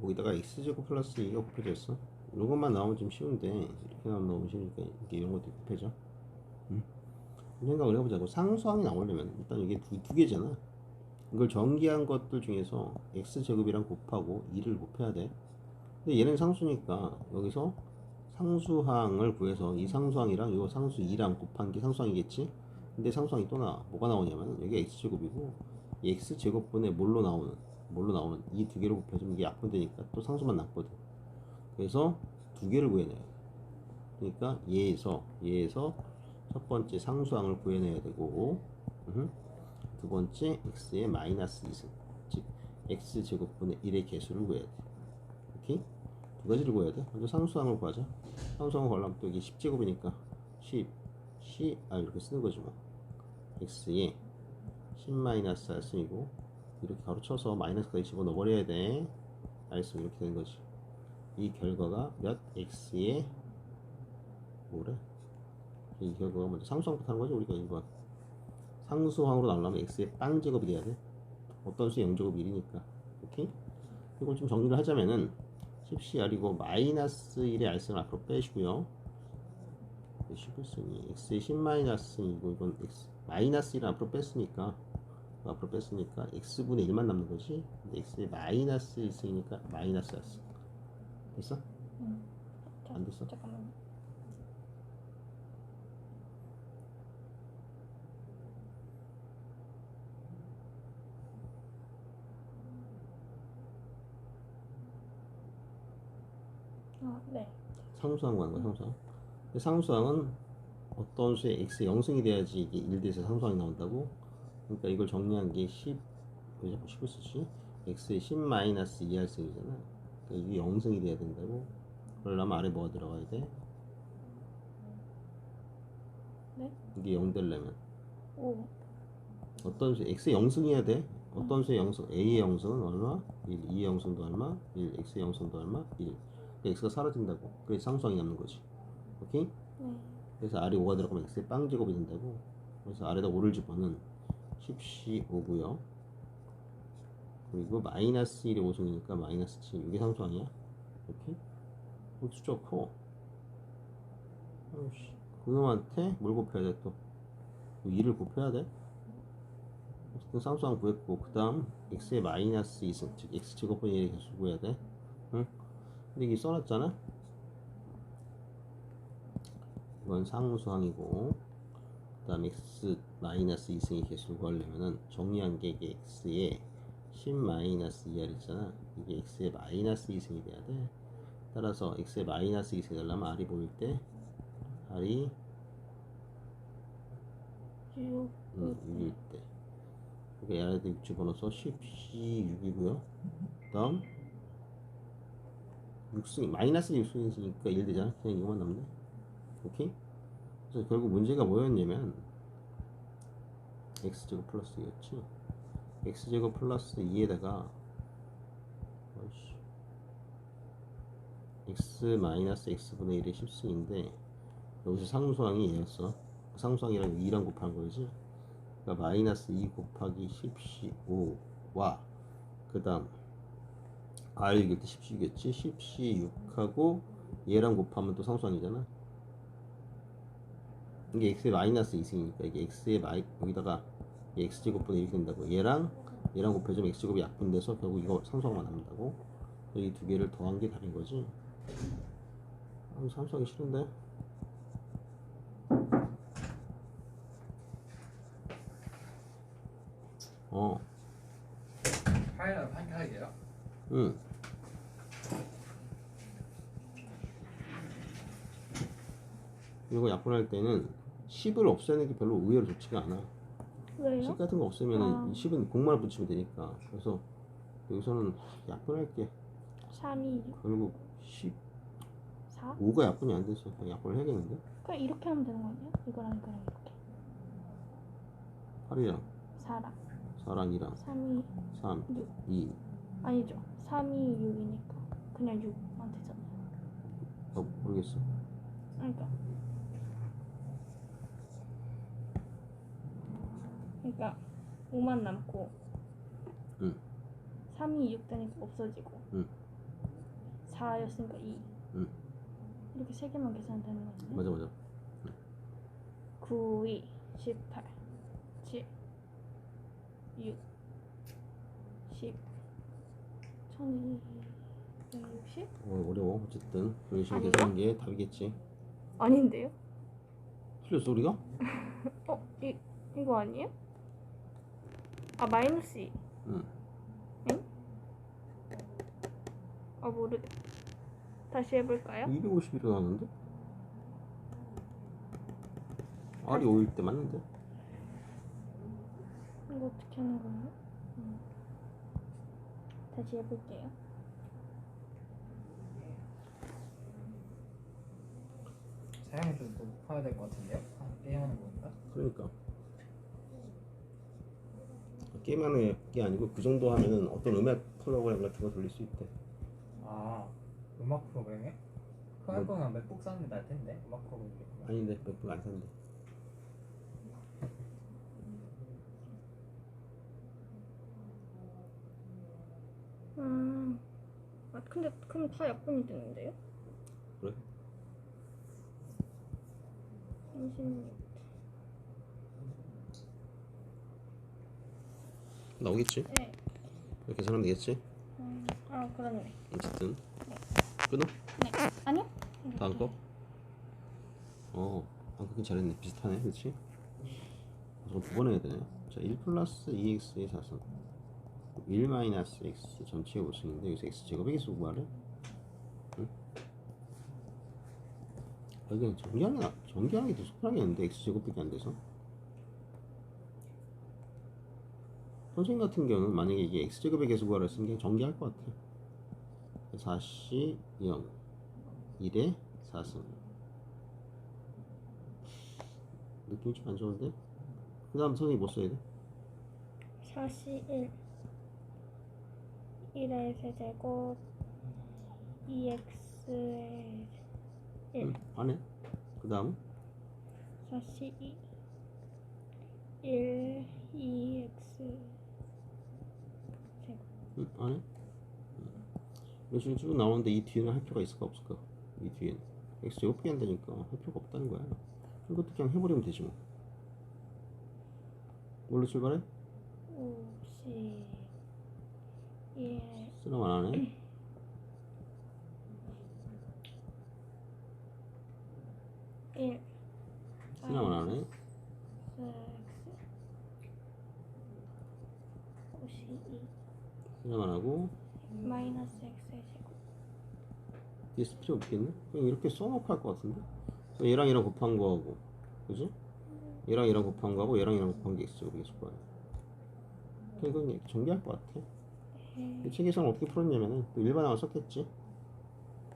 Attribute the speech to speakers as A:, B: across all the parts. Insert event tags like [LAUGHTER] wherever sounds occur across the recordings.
A: 거기다가 x제곱 플러스 2가 곱해져 있어? 이것만 나오면 좀 쉬운데 이렇게 나오면 너무 쉬우니까 이렇게 이런 것도 곱해져? 응? 생각을 해보자고. 상수항이 나오려면 일단 이게 두, 두 개잖아. 이걸 전기한 것들 중에서 x제곱이랑 곱하고 2를 곱해야 돼. 근데 얘는 상수니까 여기서 상수항을 구해서 이 상수항이랑 이 상수 2랑 곱한 게 상수항이겠지? 근데 상수항이 또 나와 뭐가 나오냐면 여기 x제곱이고 이 x제곱분의 뭘로 나오는 뭘로 나오는 이 두 개를 곱해주면 이게 약분되니까 또 상수만 남거든 그래서 두 개를 구해내야 돼 그러니까 얘에서 얘에서 첫 번째 상수항을 구해내야 되고 두 번째 x의 마이너스 2승 즉 x제곱분의 1의 개수를 구해야 돼. 오케이? 두 가지를 구해야 돼. 먼저 상수항을 구하자. 상수항을 구하려면 또 이게 10제곱이니까 10 10, 아 이렇게 쓰는 거지 뭐. x에 10 마이너스 r승이고 이렇게 가로 쳐서 마이너스까지 집어넣어 버려야 돼. r승 이렇게 되는 거지. 이 결과가 몇 x에 뭐래? 이 결과가 먼저 상수항부터 하는 거지 우리가 이거. 상수항으로 나오려면 x의 빵 제곱이 돼야 돼. 어떤 수의 0제곱 1이니까. 오케이? 이걸 좀 정리를 하자면은 10cr이고 마이너스 1의 r승을 앞으로 빼시고요. 10승이 x의 10 마이너스 이고 이건 x 마이너스 1을 앞으로 뺐으니까 앞으로 뺐으니까 x분의 1만 남는 거지 근데 x의 마이너스 1승이니까 마이너스 4승 됐어?
B: 응.
A: 안 됐어?
B: 잠깐만. 아, 네.
A: 상수항 구하는 거야 상수항 상수항은 어떤 수의 x 0승이 돼야지 이게 1대에서 상수항이 나온다고 그러니까 이걸 정리한 게 10, 왜 자꾸 10을 쓰지? x의 10 마이너스 2r승이잖아 그러니까 이게 0승이 돼야 된다고 그러려면 아래 뭐가 들어가야 돼?
B: 네?
A: 이게 0 되려면
B: 오.
A: 어떤 수 x의 0승이어야 돼 어떤 수의 0승 a의 0승은 얼마? 1 2의 0승도 얼마? 1 x의 0승도 얼마? 1 그러니까 x가 사라진다고 그래서 상수항이 남는 거지 오케이?
B: 네.
A: 그래서 아래 5가 들어가면 x의 빵 제곱이 된다고 그래서 아래다 5를 집어는 10c 5고요. 그리고 마이너스 1의 5승이니까 마이너스 7 이게 상수항이야? 이렇게? 어, 숫자 커. 아이씨. 그놈한테 뭘 곱해야 돼 또? 2를 곱해야 돼? 어쨌든 상수항 구했고 그 다음 x의 마이너스 2승 즉 x제곱분의 1의 개수 구해야 돼. 응? 근데 이게 써놨잖아? 이건 상수항이고. 그 다음 x 마이너스 2승의 개수를 구하려면은 정리한 게 이게 x의 10 마이너스 2r 있잖아. 이게 x의 마이너스 2승이 돼야 돼. 따라서 x의 마이너스 2승이 되려면 r이 보일 때? r이
B: 6.
A: 음, 6일 때. 그러니까 얘네들 6 집어넣어서 10c 6이고요. 그 다음 6승 마이너스 6승이니까 1 되잖아. 그냥 이거만 남네. 오케이? 그래서 결국 문제가 뭐였냐면 x제곱 플러스 2였지 x제곱 플러스 2에다가 어이씨 x 마이너스 x분의 1의 10승인데 여기서 상수항이 얘였어. 상수항이랑 2랑 곱한 거지. 그러니까 마이너스 2 곱하기 10c 5와 그 다음 r 이길 때 10c겠지? 10c 6하고 얘랑 곱하면 또 상수항이잖아 이게 x의 마이너스 2승이니까 이게 x의 마이 여기다가 이 x제곱분의 1이 된다고. 얘랑 얘랑 곱해주면 x제곱이 약분돼서 결국 이거 상수항만 남는다고. 이 두 개를 더한 게 답인 거지. 아, 상수하기 싫은데? 어.
C: 파이널 판타이예요?
A: 응. 이거 약분할 때는 10을 없애는 게 별로 의외로 좋지가 않아.
B: 왜요?
A: 10 같은 거 없애면
B: 아.
A: 은 10은 공만 붙이면 되니까. 그래서 여기서는 약분할 게
B: 3, 2, 6,
A: 결국
B: 4?
A: 15가 약분이 안 돼서 그냥 약분을 해야겠는데?
B: 그냥 이렇게 하면 되는 거 아니야? 이거랑 이거랑 이렇게.
A: 8이랑
B: 4랑
A: 4랑 2랑
B: 3, 2,
A: 3,
B: 6.
A: 2.
B: 아니죠. 3, 2, 6이니까 그냥 6만 되잖아요.
A: 어, 모르겠어.
B: 그러니까. 그러니까 5만 남고
A: 응.
B: 3, 2, 6 되니까 없어지고
A: 응.
B: 4였으니까 2.
A: 응.
B: 이렇게 세 개만 계산하면 되는 거 아니에요?
A: 맞아 맞아
B: 9, 2, 18, 7, 6, 10, 1260?
A: 어, 어려워 어쨌든
B: 아닌가?
A: 계산하는 게 답이겠지
B: 아닌데요?
A: 틀렸어 우리가? [LAUGHS]
B: 어? 이, 이거 아니에요? 아 마이너스 2. 응아 모르. 다시 해볼까요?
A: 251이 나왔는데? R이 5일 때 맞는데?
B: 이거 어떻게 하는 거예요? 음. 다시 해볼게요.
C: 사양을 좀 높아야 될 것 같은데요? 아, 게임하는 건가?
A: 그러니까 게임하는 게 아니고 그 정도 하면은 어떤 음악 프로그램 같은 거 돌릴 수 있대
C: 아 음악 프로그램에? 그거 할 거면 맥북 사는 게 나을 텐데 음악 프로그램
A: 아닌데 맥북 안 산대
B: 음. 아 근데 그럼 다 약분이 되는데요?
A: 그래?
B: 36.
A: 나오겠지?
B: 네.
A: 이렇게 계산하면 되겠지?
B: 음. 아 그렇네.
A: 어쨌든 끊어?
B: 네. 아니요?
A: 다음 거? 어, 방금 잘했네. 비슷하네, 그렇지? 저거 두번 해야 되네. 자, 1 플러스 2x의 사선 1 마이너스 x 전체의 모습인데 여기서 x 제곱의 개수 구하래? 응? 아, 이게 정리하는, 게- 정리하는 게 더 속하겠는데 x 제곱밖에 안 돼서 선생님 같은 경우는 만약에 이게 x 제곱의 개수 구하라 했으면 그냥 정리할 것 같아 4시 0 1의 4승 느낌이 좀 안 좋은데? 그 다음 선생님 뭐 써야 돼?
B: 4시 1. 1의 세제곱 2x의 1.
A: 응, 안 해. 그 다음
B: 4시 2. 1, 2x 제곱.
A: 응, 안 해. 응. 이런 식으로 쭉 나오는데 이 뒤에는 할 필요가 있을까 없을까? 이 뒤에는 x 제곱밖에 안 되니까 할 필요가 없다는 거야 이것도 그냥 해버리면 되지 뭐 뭘로 출발해?
B: 50. 1.
A: 쓰나만 안 해?
B: 일
A: 쓰나만 안 해?
B: x 52
A: 하고.
B: 마이너스 x의 제곱.
A: 쓸 필요 없겠네? 그냥 이렇게 써놓고 할 것 같은데? 얘랑 얘랑 곱한 거하고 그지? 얘랑 얘랑 곱한 거하고 얘랑 얘랑 곱한 게 있어 우리 수반에. 그러니까 이건 정리할 것 같아. 이 책에서는 어떻게 풀었냐면은 또 일반항을 썼겠지?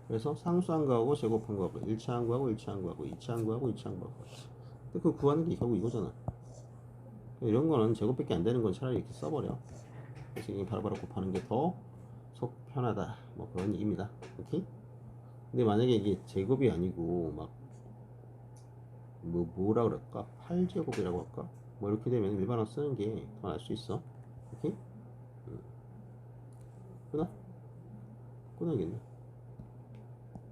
A: 그래서 상수한 거하고 제곱한 거하고 1차한 거하고 1차한 거하고 2차한 거하고 2차한 거하고. 근데 그 구하는 게 결국 이거잖아. 이런 거는 제곱밖에 안 되는 건 차라리 이렇게 써버려 그래서 이게 바로바로 곱하는 게 더 속 편하다. 뭐 그런 얘기입니다. 오케이? 근데 만약에 이게 제곱이 아니고 막 뭐 뭐라 그럴까? 8제곱이라고 할까? 뭐 이렇게 되면 일반항 쓰는 게 더 나을 수 있어. 오케이? 끊어? 끊어야겠네